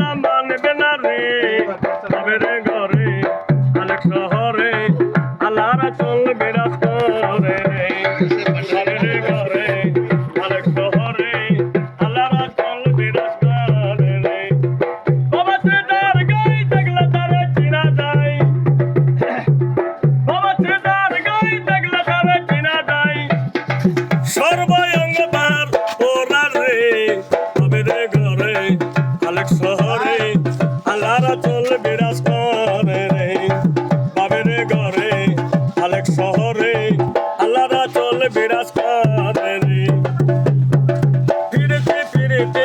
নাম চল বিরাজ করে রে বাবের ঘরে আলেক শহরে আল্লাহরা চল বিরাজ করে রে ফিরতে ফিরতে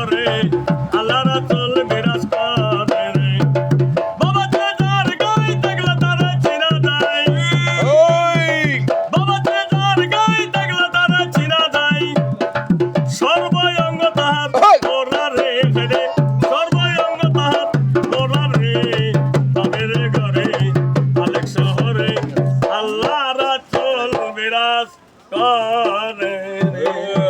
Ah.